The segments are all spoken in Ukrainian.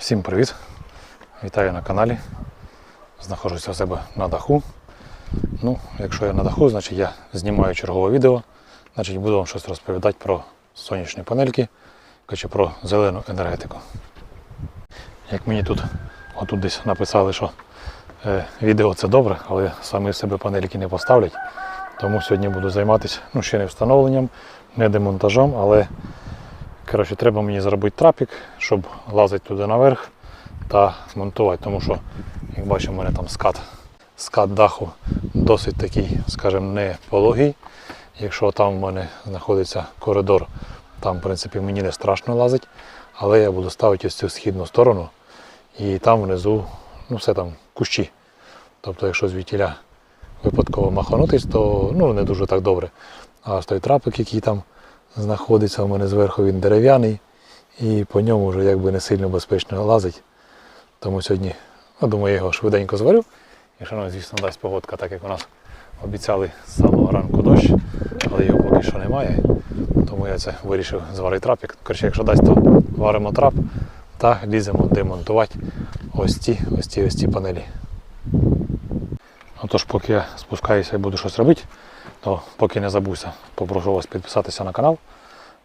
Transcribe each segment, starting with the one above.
Всім привіт! Вітаю на каналі. Знаходжуся у себе на даху. Ну, якщо я на даху, значить я знімаю чергове відео. Значить буду вам щось розповідати про сонячні панельки, коротше, про зелену енергетику. Як мені тут отут десь написали, що е, відео це добре, але самі себе панельки не поставлять. Тому сьогодні буду займатися ну, ще не встановленням, не демонтажом, але Коротше, треба мені зробити трапік, щоб лазити туди наверх та змонтувати, тому що, як бачимо, у мене там скат, скат даху досить такий, скажімо, не пологий. Якщо там в мене знаходиться коридор, там, в принципі, мені не страшно лазити, але я буду ставити ось цю східну сторону і там внизу, ну все там кущі. Тобто, якщо звідтіля випадково маханутись, то ну, не дуже так добре. А той трапик, який там знаходиться у мене зверху, він дерев'яний і по ньому вже якби не сильно безпечно лазить. Тому сьогодні, ну, думаю, я його швиденько зварю. Якщо нам, звісно, дасть погодка, так як у нас обіцяли з самого ранку дощ, але його поки що немає. Тому я це вирішив зварити трапік. Коротше, якщо дасть, то варимо трап та ліземо демонтувати ось ці, ось ці, ось ці панелі. Отож, поки я спускаюся і буду щось робити, то поки не забувся, попрошу вас підписатися на канал,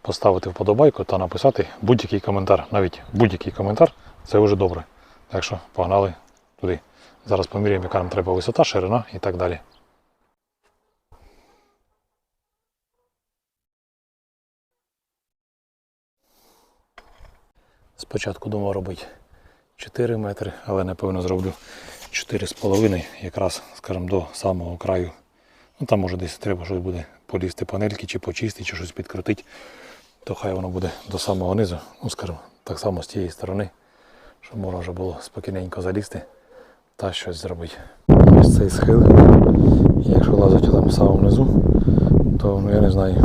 поставити вподобайку та написати будь-який коментар. Навіть будь-який коментар це вже добре. Так що погнали туди. Зараз поміряємо, яка нам треба висота, ширина і так далі. Спочатку думав робити 4 метри, але напевно зроблю 4,5 якраз, скажімо, до самого краю. Ну там може десь треба щось буде полізти панельки, чи почистити, чи щось підкрутити, то хай воно буде до самого низу, ну скажімо, так само з тієї сторони, щоб можна вже було спокійненько залізти та щось зробити. Ось цей схил. Якщо лазити там самому низу, то ну я не знаю,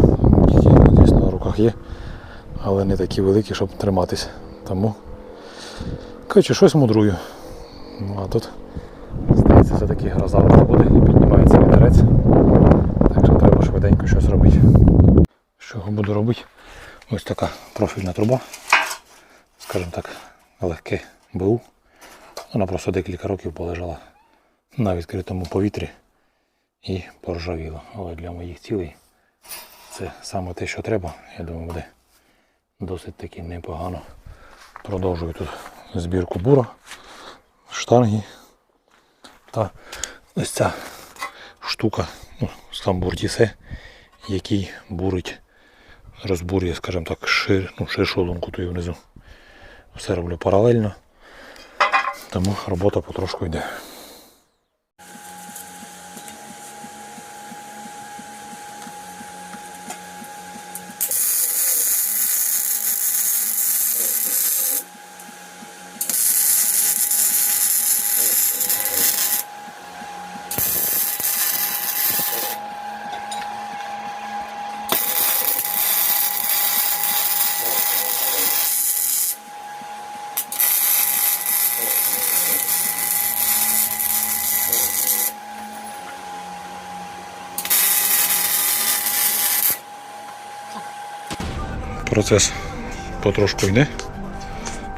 десь на руках є, але не такі великі, щоб триматись. Тому коротше, щось мудрую. Ну а тут Здається, це таки гроза буде і піднімається вітерець. Швиденько щось робити. Що буду робити? Ось така профільна труба. Скажімо так, легке БУ. Вона просто декілька років полежала на відкритому повітрі і поржавіла. Але для моїх цілей це саме те, що треба. Я думаю, буде досить таки непогано. Продовжую тут збірку бура, штанги. Та ось ця штука, ну, сам бурдісе, який бурить, розбурює, скажімо так, шир, ну, ширшу лунку тою внизу. Все роблю паралельно, тому робота потрошку йде. Процес потрошку йде.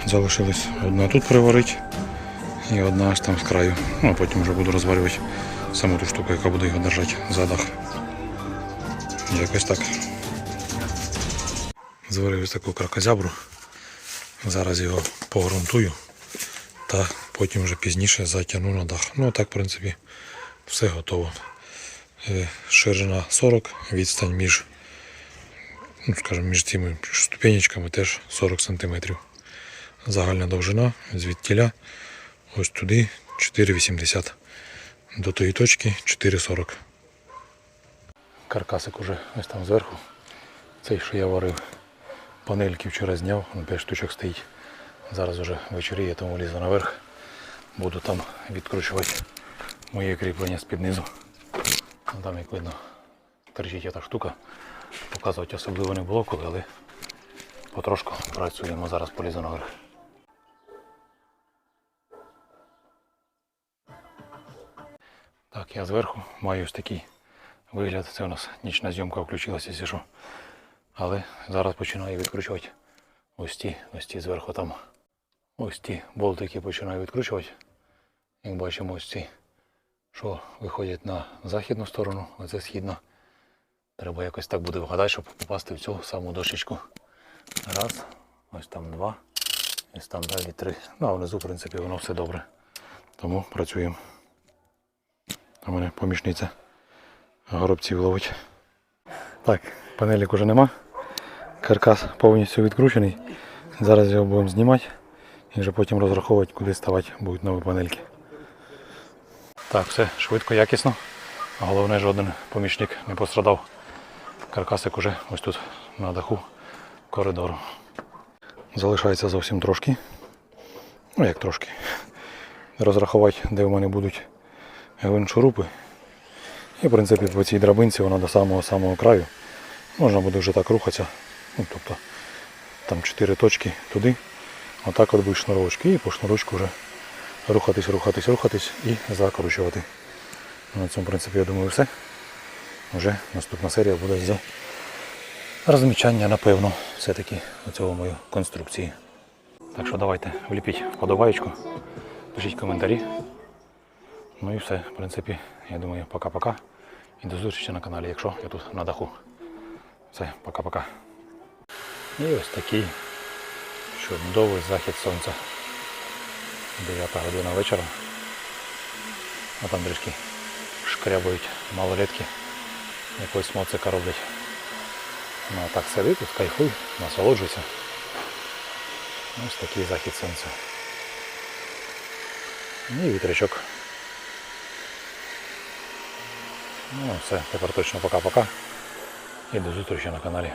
Залишилось одна тут приварити і одна аж там з краю. Ну, а потім вже буду розварювати саму ту штуку, яка буде його держати за дах. Якось так. Зварив ось таку кракозябру. Зараз його погрунтую та потім вже пізніше затягну на дах. Ну так, в принципі, все готово. Е, Ширина 40, відстань між ну, скажімо, між цими ступенечками теж 40 см. Загальна довжина звідтіля ось туди 4,80 до тої точки 4,40. Каркасик уже ось там зверху. Цей, що я варив, панельки вчора зняв, на 5 штучок стоїть. Зараз вже вечоріє, тому лізу наверх. Буду там відкручувати моє кріплення з-під низу. Ну, Там, як видно, торчить та штука. Показувати особливо не було коли, але потрошку працюємо. Зараз полізу наверх. Так, я зверху маю ось такий вигляд. Це у нас нічна зйомка включилася, якщо. Але зараз починаю відкручувати ось ті, ось ті зверху там. Ось ті болтики починаю відкручувати. Як бачимо, ось ці, що виходять на західну сторону, а це східна. Треба якось так буде вгадати, щоб попасти в цю саму дощечку. Раз, ось там два, ось там далі три. Ну, а внизу, в принципі, воно все добре. Тому працюємо. У мене помічниця горобців ловить. Так, панелік уже нема. Каркас повністю відкручений. Зараз його будемо знімати і вже потім розраховувати, куди ставати будуть нові панельки. Так, все швидко, якісно. Головне, жоден помічник не пострадав. Каркасик уже ось тут на даху коридору. Залишається зовсім трошки. Ну як трошки. Розрахувати, де в мене будуть гвиншурупи. І в принципі по цій драбинці вона до самого-самого краю. Можна буде вже так рухатися. Ну, тобто там 4 точки туди. Отак от будуть шнуровочки і по шнурочку вже рухатись, рухатись, рухатись і закручувати. На цьому в принципі я думаю все. Вже наступна серія буде з розмічання, напевно, все-таки цього мою конструкції. Так що давайте вліпіть вподобаєчку, пишіть коментарі. Ну і все, в принципі, я думаю, пока-пока. І до зустрічі на каналі, якщо я тут на даху. Все, пока-пока. І ось такий чудовий захід сонця. 9 година вечора. А там трішки шкрябають малолетки. Якось моцика роблять. Ну а так сидить, тут кайфуй, насолоджуйся. Ось такий захід сонця. І вітрячок. Ну все, тепер точно пока-пока. І до зустрічі на каналі.